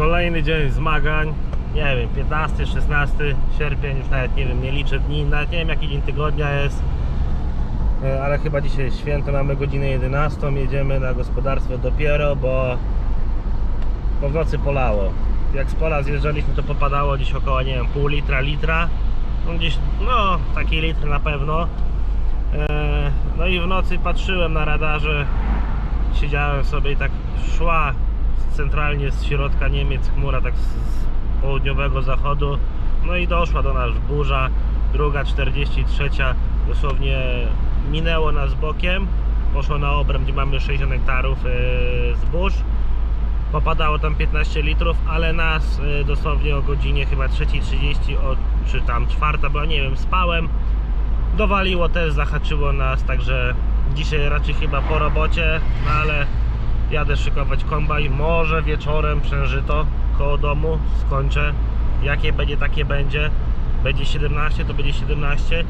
Kolejny dzień zmagań. Nie wiem, 15, 16 sierpień, już nawet nie wiem, nie liczę dni, nawet nie wiem jaki dzień tygodnia jest. E, Ale chyba dzisiaj jest święto, mamy godzinę 11, jedziemy na gospodarstwo dopiero, bo, w nocy polało. Jak z pola zjeżdżaliśmy, to popadało gdzieś około, nie wiem, pół litra, litra. No gdzieś, no, taki litr na pewno. E, No i w nocy patrzyłem na radarze, siedziałem sobie i tak szła centralnie z środka Niemiec chmura tak z, południowego zachodu. No i doszła do nas burza druga 43 dosłownie minęło nas bokiem. Poszło na obręb gdzie mamy 60 hektarów e, zbóż. Popadało tam 15 litrów ale nas e, dosłownie o godzinie chyba 3.30 o, czy tam czwarta była nie wiem spałem. Dowaliło też, zahaczyło nas, także dzisiaj raczej chyba po robocie, no ale jadę szykować kombaj, może wieczorem przężyto koło domu, skończę, jakie będzie, takie będzie, będzie 17, to będzie 17,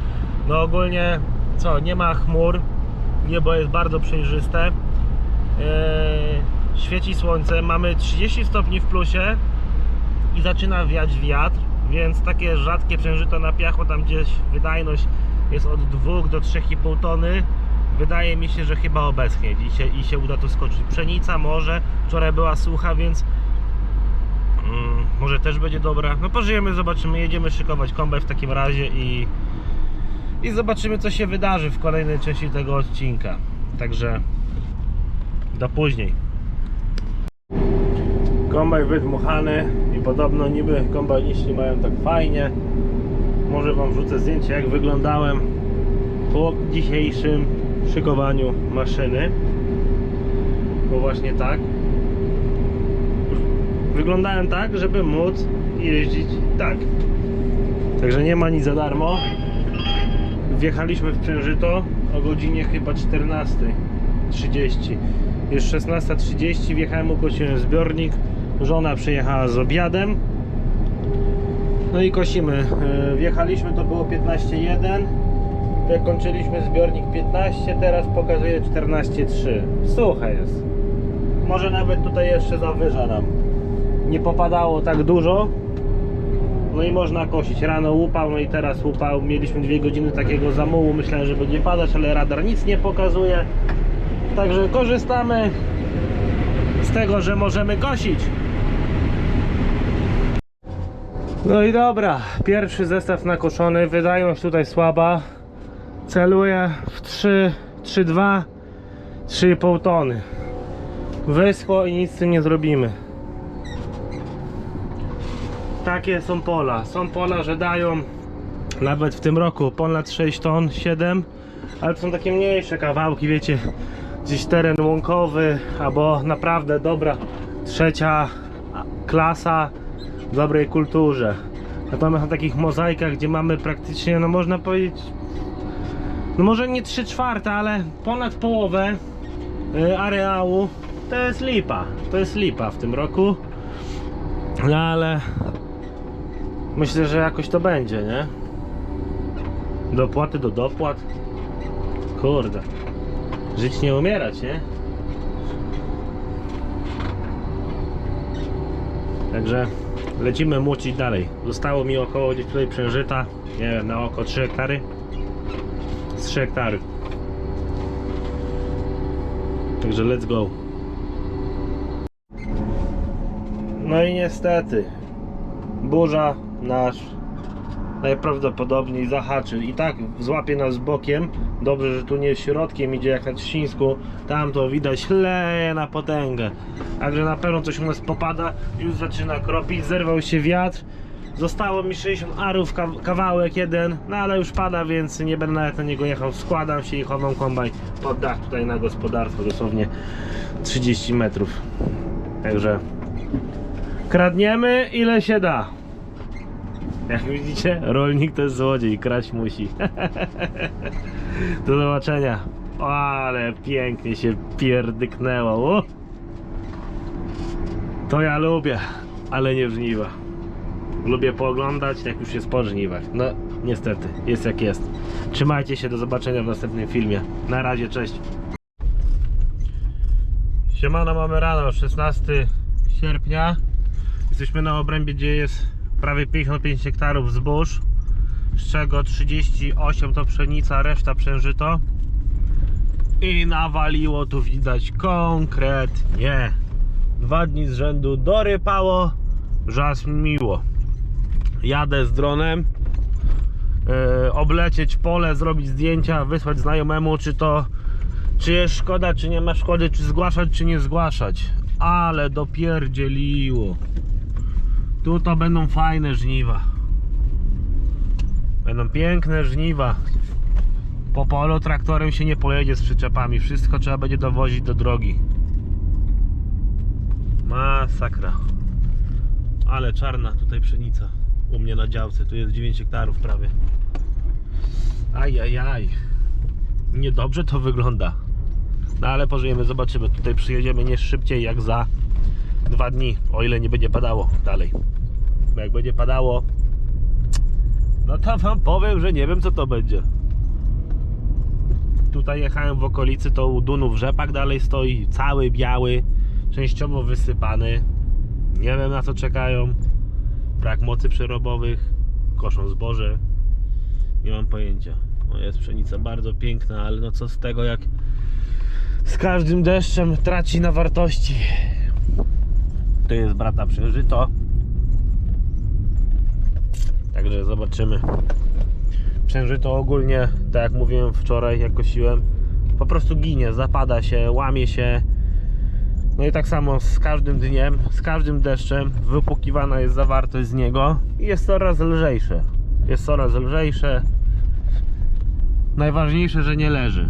no ogólnie co, nie ma chmur, niebo jest bardzo przejrzyste, eee, świeci słońce, mamy 30 stopni w plusie, i zaczyna wiać wiatr, więc takie rzadkie przężyto na piachu, tam gdzieś wydajność jest od 2 do 3,5 tony. Wydaje mi się, że chyba obeschnie dzisiaj i się uda to skoczyć. Pszenica może, wczoraj była sucha, więc mm, może też będzie dobra. No pożyjemy, zobaczymy, jedziemy szykować kombaj w takim razie i, i zobaczymy co się wydarzy w kolejnej części tego odcinka. Także do później. Kombaj wydmuchany i podobno niby kombajniści mają tak fajnie. Może Wam wrzucę zdjęcie jak wyglądałem po dzisiejszym szykowaniu maszyny. Bo właśnie tak. Wyglądałem tak, żeby móc jeździć tak. Także nie ma nic za darmo. Wjechaliśmy w Przężyto o godzinie chyba 14.30. Jest 16.30, wjechałem, ukosiłem zbiornik. Żona przyjechała z obiadem. No i kosimy. E, Wjechaliśmy, to było 15.1. Jak kończyliśmy zbiornik 15, teraz pokazuje 14.3. Suche jest. Może nawet tutaj jeszcze zawyża nam. Nie popadało tak dużo. No i można kosić. Rano upał, no i teraz upał. Mieliśmy dwie godziny takiego zamułu. Myślałem, że będzie padać, ale radar nic nie pokazuje. Także korzystamy z tego, że możemy kosić. No i dobra, pierwszy zestaw nakoszony, wydajność tutaj słaba. Celuję w 3, 3,2, 3,5 tony. Wyschło i nic z tym nie zrobimy. Takie są pola. Są pola, że dają nawet w tym roku ponad 6 ton, 7, ale to są takie mniejsze kawałki, wiecie, gdzieś teren łąkowy, albo naprawdę dobra trzecia klasa w dobrej kulturze. Natomiast na takich mozaikach, gdzie mamy praktycznie, no można powiedzieć, no może nie 3 czwarte, ale ponad połowę y, areału, to jest lipa. To jest lipa w tym roku. No ale myślę, że jakoś to będzie, nie? Dopłaty do dopłat. Kurde. Żyć nie umierać, nie? Także lecimy młocić dalej. Zostało mi około gdzieś tutaj przężyta, nie wiem, na oko 3 hektary. Z 3 hektary. Także let's go. No i niestety burza nasz najprawdopodobniej zahaczy. I tak złapie nas bokiem. Dobrze, że tu nie środkiem idzie jak na Trzcińsku. Tam to widać leje na potęgę. Także na pewno coś u nas popada. Już zaczyna kropić, zerwał się wiatr zostało mi 60 arów ka- kawałek jeden, no ale już pada więc nie będę nawet na niego jechał, składam się i chowam kombaj pod dach tutaj na gospodarstwo dosłownie 30 metrów także kradniemy ile się da jak widzicie, rolnik to jest złodziej, kraść musi. Do zobaczenia. O, ale pięknie się pierdyknęło. U. To ja lubię, ale nie w żniwa. Lubię pooglądać, jak już jest po żniwach. No, niestety, jest jak jest. Trzymajcie się, do zobaczenia w następnym filmie. Na razie, cześć. Siemano, mamy rano, 16 sierpnia. Jesteśmy na obrębie, gdzie jest prawie 55 hektarów zbóż, z czego 38 to pszenica, reszta przężyto. I nawaliło tu widać konkretnie. Dwa dni z rzędu dorypało, żas miło. Jadę z dronem, yy, oblecieć pole, zrobić zdjęcia, wysłać znajomemu, czy to czy jest szkoda, czy nie ma szkody, czy zgłaszać, czy nie zgłaszać. Ale dopierdzieliło. Tu to będą fajne żniwa. Będą piękne żniwa. Po polu traktorem się nie pojedzie z przyczepami. Wszystko trzeba będzie dowozić do drogi. Masakra. Ale czarna tutaj pszenica. U mnie na działce. Tu jest 9 hektarów prawie. Ajajaj. Niedobrze to wygląda. No ale pożyjemy, zobaczymy. Tutaj przyjedziemy nie szybciej jak za dwa dni, o ile nie będzie padało dalej. Bo jak będzie padało, no to wam powiem, że nie wiem co to będzie. Tutaj jechałem w okolicy, to u Dunów rzepak dalej stoi, cały biały, częściowo wysypany. Nie wiem na co czekają. Brak mocy przerobowych, koszą zboże. Nie mam pojęcia. No jest pszenica bardzo piękna, ale no co z tego jak z każdym deszczem traci na wartości. To jest brata przeżyto. Także zobaczymy. Przężyto ogólnie, tak jak mówiłem wczoraj, jak kosiłem, po prostu ginie, zapada się, łamie się. No i tak samo z każdym dniem, z każdym deszczem wypłukiwana jest zawartość z niego i jest coraz lżejsze. Jest coraz lżejsze. Najważniejsze, że nie leży.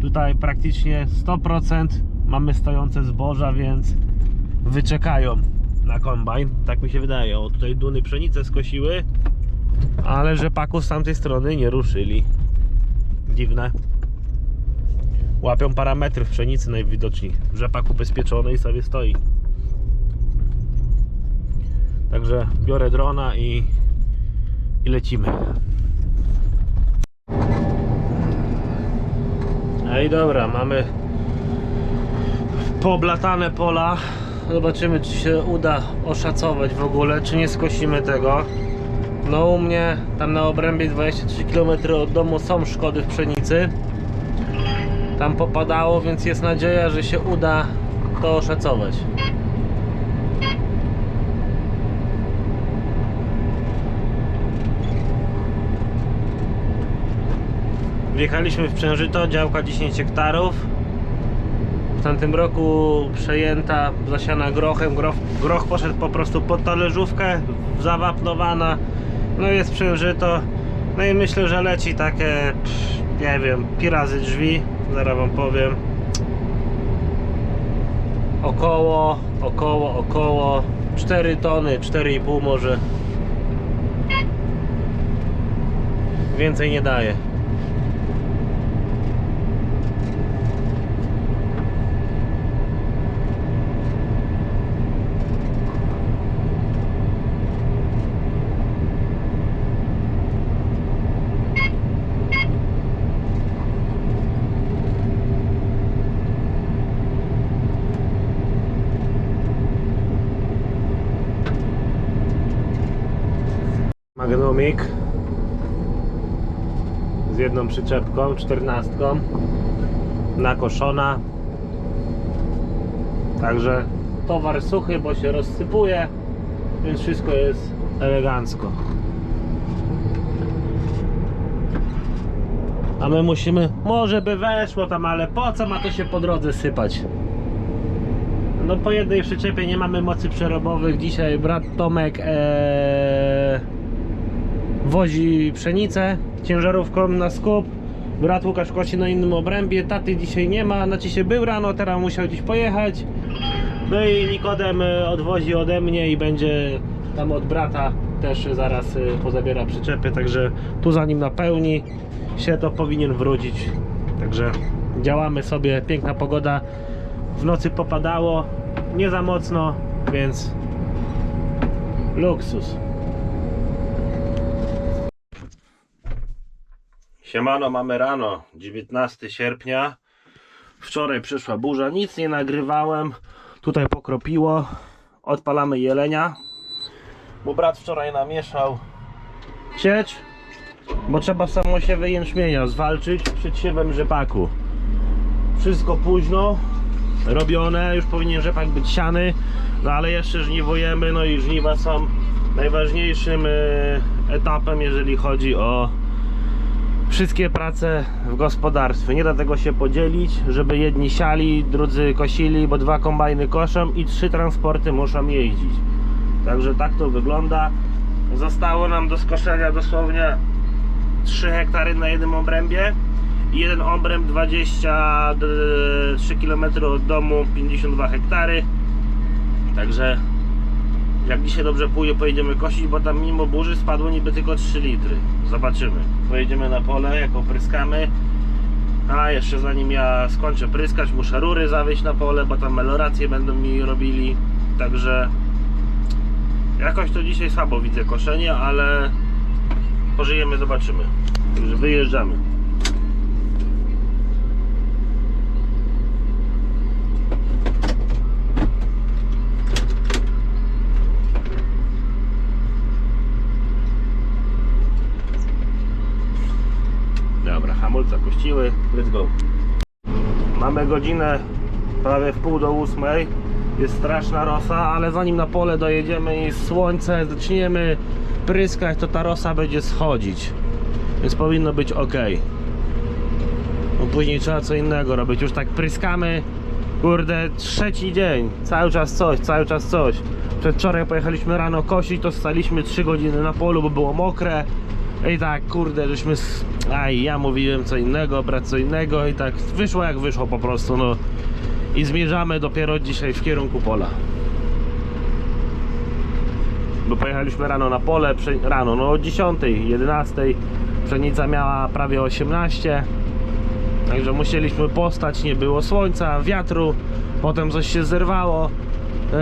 Tutaj praktycznie 100% mamy stojące zboża, więc wyczekają na kombajn. Tak mi się wydaje. O, tutaj duny pszenicę skosiły, ale rzepaku z tamtej strony nie ruszyli. Dziwne. Łapią parametry w pszenicy najwidoczniej. Rzepak ubezpieczony i sobie stoi. Także biorę drona i, i lecimy. No i dobra, mamy pooblatane pola. Zobaczymy, czy się uda oszacować w ogóle, czy nie skosimy tego. No u mnie tam na obrębie 23 km od domu są szkody w pszenicy. Tam popadało, więc jest nadzieja, że się uda to oszacować. Wjechaliśmy w Przężyto, działka 10 hektarów. W tamtym roku przejęta, zasiana grochem. Groch, groch poszedł po prostu pod talerzówkę, zawapnowana. No jest Przężyto. No i myślę, że leci takie, nie wiem, pi razy drzwi. Zaraz wam powiem. Około, około, około 4 tony, 4,5 może. Więcej nie daje. Magnumik z jedną przyczepką, czternastką. Nakoszona. Także towar suchy, bo się rozsypuje więc wszystko jest elegancko. A my musimy, może by weszło tam, ale po co ma to się po drodze sypać? No po jednej przyczepie nie mamy mocy przerobowych. Dzisiaj brat Tomek ee, wozi pszenicę ciężarówką na skup. Brat Łukasz kosi na innym obrębie, taty dzisiaj nie ma, znaczy się był rano, teraz musiał gdzieś pojechać. No i Nikodem y, odwozi ode mnie i będzie tam od brata też zaraz y, pozabiera przyczepy, także tu zanim napełni się to powinien wrócić. Także działamy sobie, piękna pogoda. W nocy popadało, nie za mocno, więc luksus. Siemano, mamy rano, 19 sierpnia. Wczoraj przyszła burza, nic nie nagrywałem. Tutaj pokropiło. Odpalamy jelenia. bo brat wczoraj namieszał sieć, bo trzeba samo siewę jęczmienia zwalczyć przed siewem rzepaku. Wszystko późno robione, już powinien rzepak być siany, no ale jeszcze żniwujemy, no i żniwa są najważniejszym e, etapem, jeżeli chodzi o wszystkie prace w gospodarstwie. Nie da tego się podzielić, żeby jedni siali, drudzy kosili, bo dwa kombajny koszą i trzy transporty muszą jeździć. Także tak to wygląda. Zostało nam do skoszenia dosłownie 3 hektary na jednym obrębie i jeden obręb 23 km od domu 52 hektary także jak dzisiaj dobrze pójdzie pojedziemy kosić bo tam mimo burzy spadło niby tylko 3 litry. Zobaczymy. Pojedziemy na pole jak opryskamy. A jeszcze zanim ja skończę pryskać muszę rury zawieźć na pole bo tam meloracje będą mi robili. Także jakoś to dzisiaj słabo widzę koszenie ale pożyjemy zobaczymy. Także wyjeżdżamy Dobra, hamulce puściły, let's go. Mamy godzinę prawie w pół do ósmej. Jest straszna rosa, ale zanim na pole dojedziemy i słońce zaczniemy pryskać, to ta rosa będzie schodzić. Więc powinno być ok. No później trzeba co innego robić. Już tak pryskamy. Kurde, trzeci dzień. Cały czas coś, cały czas coś. Przedwczoraj pojechaliśmy rano kosić, to staliśmy 3 godziny na polu, bo było mokre. I tak, kurde, żeśmy. s- Aj, ja mówiłem co innego, brać co innego, i tak wyszło jak wyszło po prostu, no. I zmierzamy dopiero dzisiaj w kierunku pola. Bo pojechaliśmy rano na pole, rano, no o 10, 11. Pszenica miała prawie 18. Także musieliśmy postać, nie było słońca, wiatru, potem coś się zerwało,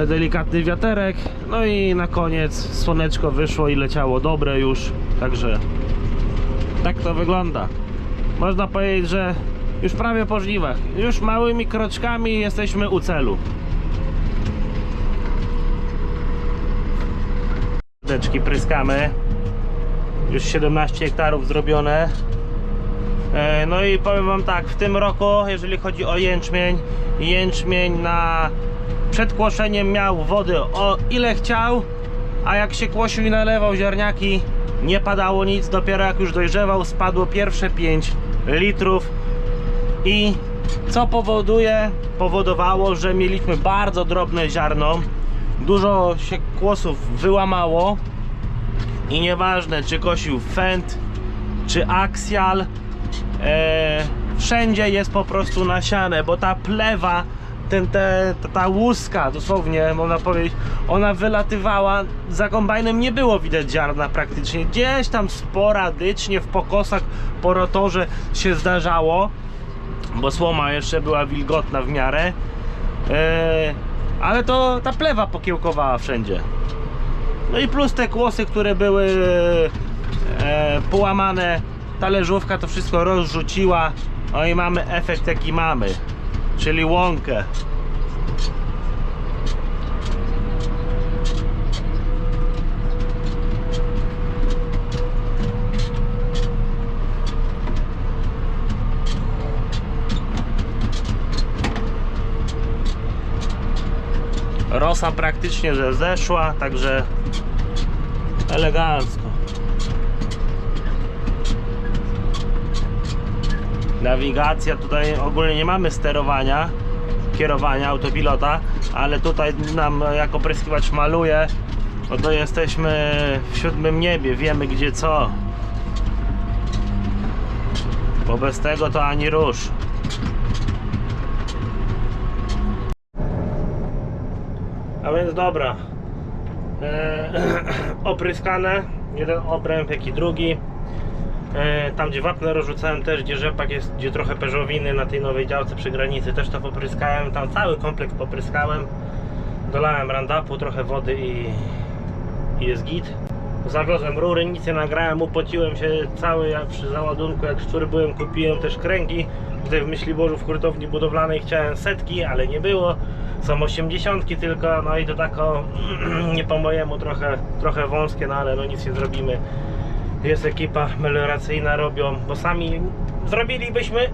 delikatny wiaterek, no i na koniec słoneczko wyszło i leciało dobre już, także tak to wygląda. Można powiedzieć, że już prawie po żniwach, już małymi kroczkami jesteśmy u celu. Deczki pryskamy, już 17 hektarów zrobione. E, No i powiem wam tak, w tym roku, jeżeli chodzi o jęczmień, jęczmień na przed kłoszeniem miał wody o ile chciał, a jak się kłosił i nalewał ziarniaki, nie padało nic, dopiero jak już dojrzewał, spadło pierwsze 5 litrów. I co powoduje, powodowało, że mieliśmy bardzo drobne ziarno, dużo się kłosów wyłamało. I nieważne czy kosił Fendt, czy Axial, e, wszędzie jest po prostu nasiane, bo ta plewa, ten, te, ta, łuska, dosłownie można powiedzieć, ona wylatywała, za kombajnem nie było widać ziarna praktycznie, gdzieś tam sporadycznie w pokosach po rotorze się zdarzało, bo słoma jeszcze była wilgotna w miarę, e, ale to ta plewa pokiełkowała wszędzie. No i plus te kłosy, które były e, połamane, talerzówka to wszystko rozrzuciła. No i mamy efekt jaki mamy, czyli łąkę. Rosa praktycznie że zeszła, także elegancko. Nawigacja tutaj ogólnie nie mamy sterowania, kierowania autopilota, ale tutaj nam jako pryskiwacz maluje, no to jesteśmy w siódmym niebie, wiemy gdzie co. Bo bez tego to ani rusz. A więc dobra. E, opryskane. Jeden obręb, jak i drugi. E, tam gdzie wapno rozrzucałem też, gdzie rzepak jest, gdzie trochę peżowiny na tej nowej działce przy granicy też to popryskałem. Tam cały kompleks popryskałem. Dolałem randapu, trochę wody i, i jest git. Zawiozłem rury, nic nie nagrałem, upociłem się cały jak przy załadunku, jak szczur byłem, kupiłem też kręgi. Tutaj w Myśliborzu w hurtowni budowlanej chciałem setki, ale nie było. są 80 tylko, no i to tak o, nie po mojemu trochę, trochę wąskie, no ale no nic nie zrobimy. Jest ekipa melioracyjna, robią, bo sami zrobilibyśmy,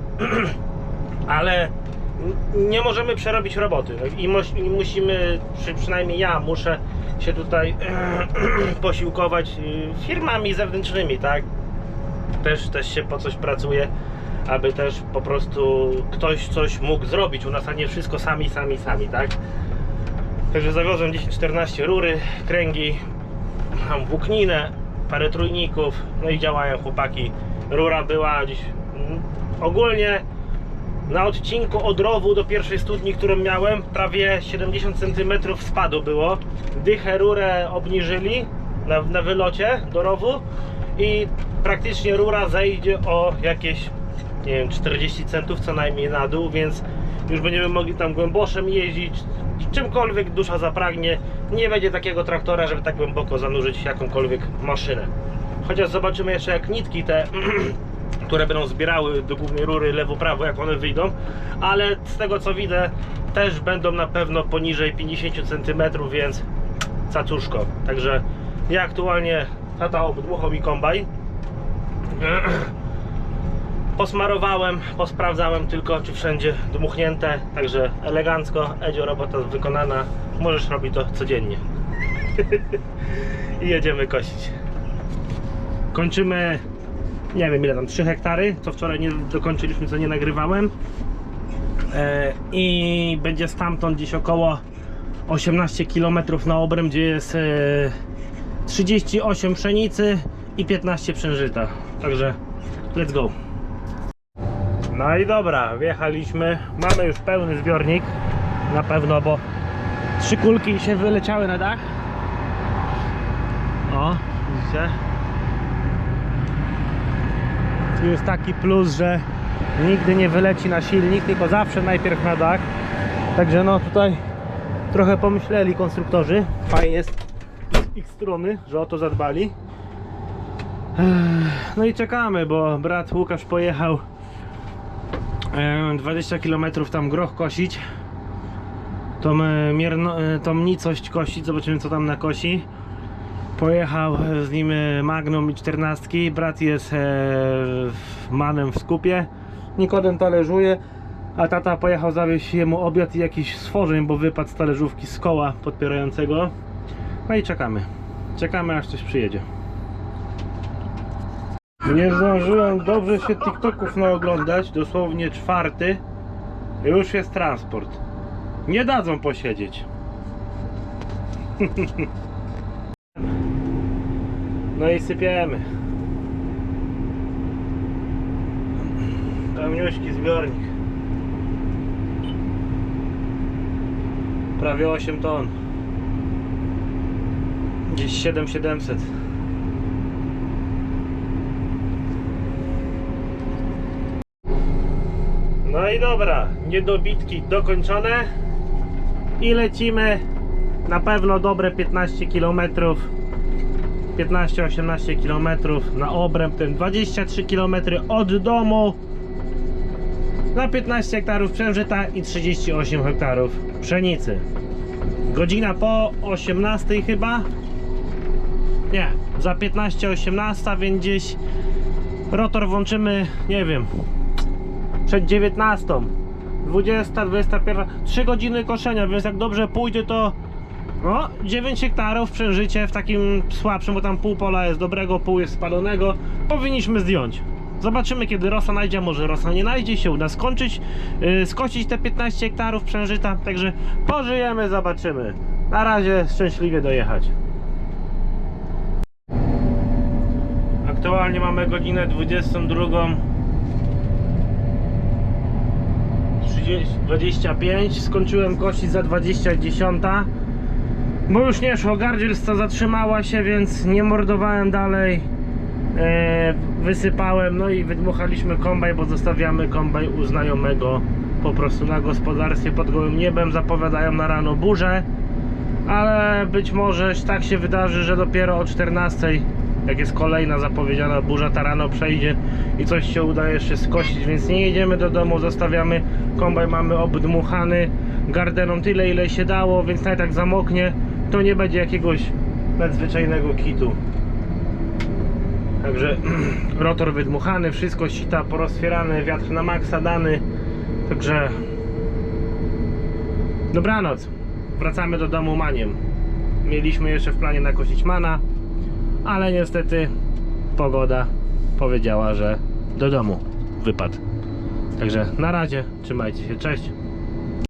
ale nie możemy przerobić roboty i, i musimy, przy, przynajmniej ja muszę się tutaj posiłkować y, firmami zewnętrznymi, tak? Też, też się po coś pracuje, aby też po prostu ktoś coś mógł zrobić u nas, a nie wszystko sami, sami, sami, tak? Także zawiozłem 10-14 rury, kręgi, mam włókninę, parę trójników, no i działają chłopaki. Rura była gdzieś mm, ogólnie na odcinku od rowu do pierwszej studni, którą miałem, prawie 70 cm spadu było. Dychę rurę obniżyli na, na wylocie do rowu i praktycznie rura zejdzie o jakieś nie wiem, 40 centów co najmniej na dół, więc już będziemy mogli tam głęboszem jeździć, czymkolwiek dusza zapragnie. Nie będzie takiego traktora, żeby tak głęboko zanurzyć jakąkolwiek maszynę. Chociaż zobaczymy jeszcze jak nitki te które będą zbierały do głównej rury lewo-prawo, jak one wyjdą, ale z tego co widzę, też będą na pewno poniżej 50 cm, więc cacuszko. Także ja aktualnie tata obdmuchał mi kombaj. Posmarowałem, posprawdzałem tylko, czy wszędzie dmuchnięte, także elegancko, Edzio, robota wykonana, możesz robić to codziennie. I jedziemy kosić. Kończymy nie wiem ile tam, 3 hektary, co wczoraj nie dokończyliśmy, co nie nagrywałem. E, I będzie stamtąd gdzieś około 18 km na obręb, gdzie jest e, 38 pszenicy i 15 przężyta. Także let's go. No i dobra, wjechaliśmy. Mamy już pełny zbiornik. Na pewno, bo trzy kulki się wyleciały na dach. O, widzicie? Tu jest taki plus, że nigdy nie wyleci na silnik, tylko zawsze najpierw na dach. Także no tutaj trochę pomyśleli konstruktorzy. Fajnie jest z ich strony, że o to zadbali. No i czekamy, bo brat Łukasz pojechał 20 km tam groch kosić. Tą, e, mierno, e, tą nicość kosić, zobaczymy co tam nakosi. Pojechał z nim e, Magnum i 14. Brat jest e, manem w skupie. Nikodem talerzuje. A tata pojechał zawieźć jemu obiad i jakiś stworzeń, bo wypadł z talerzówki z koła podpierającego. No i czekamy. Czekamy aż coś przyjedzie. Nie zdążyłem dobrze się TikToków naoglądać. Dosłownie czwarty. Już jest transport. Nie dadzą posiedzieć. No i sypiemy. Pełniuśki zbiornik. Prawie 8 ton. Gdzieś 7700. No i dobra, niedobitki dokończone i lecimy na pewno dobre 15 km 15-18 km na obręb, ten 23 km od domu na 15 hektarów przężyta i 38 hektarów pszenicy. Godzina po 18 chyba? Nie, za 15-18, więc gdzieś rotor włączymy, nie wiem, przed 19. 20, 21, 3 godziny koszenia, więc jak dobrze pójdzie to no, 9 hektarów przężycie w takim słabszym, bo tam pół pola jest dobrego, pół jest spalonego. Powinniśmy zdjąć. Zobaczymy kiedy rosa najdzie, może rosa nie najdzie, się uda skończyć, yy, skosić te 15 hektarów przężyta, także pożyjemy, zobaczymy. Na razie szczęśliwie dojechać. Aktualnie mamy godzinę 22. 30, 25, skończyłem kosić za 20 dziesiąta. Bo już nie szło, gardzielska zatrzymała się, więc nie mordowałem dalej. E, wysypałem, no i wydmuchaliśmy kombaj, bo zostawiamy kombaj u znajomego po prostu na gospodarstwie pod gołym niebem. Zapowiadają na rano burzę, ale być może tak się wydarzy, że dopiero o 14, jak jest kolejna zapowiedziana burza, ta rano przejdzie i coś się uda jeszcze skosić, więc nie jedziemy do domu, zostawiamy kombaj, mamy obdmuchany. gardeną tyle ile się dało, więc nawet jak zamoknie, to nie będzie jakiegoś nadzwyczajnego kitu. Także rotor wydmuchany, wszystko sita poroztwierane, wiatr na maksa dany. Także dobranoc. Wracamy do domu maniem. Mieliśmy jeszcze w planie nakosić mana, ale niestety pogoda powiedziała, że do domu wypadł. Także na razie, trzymajcie się, cześć.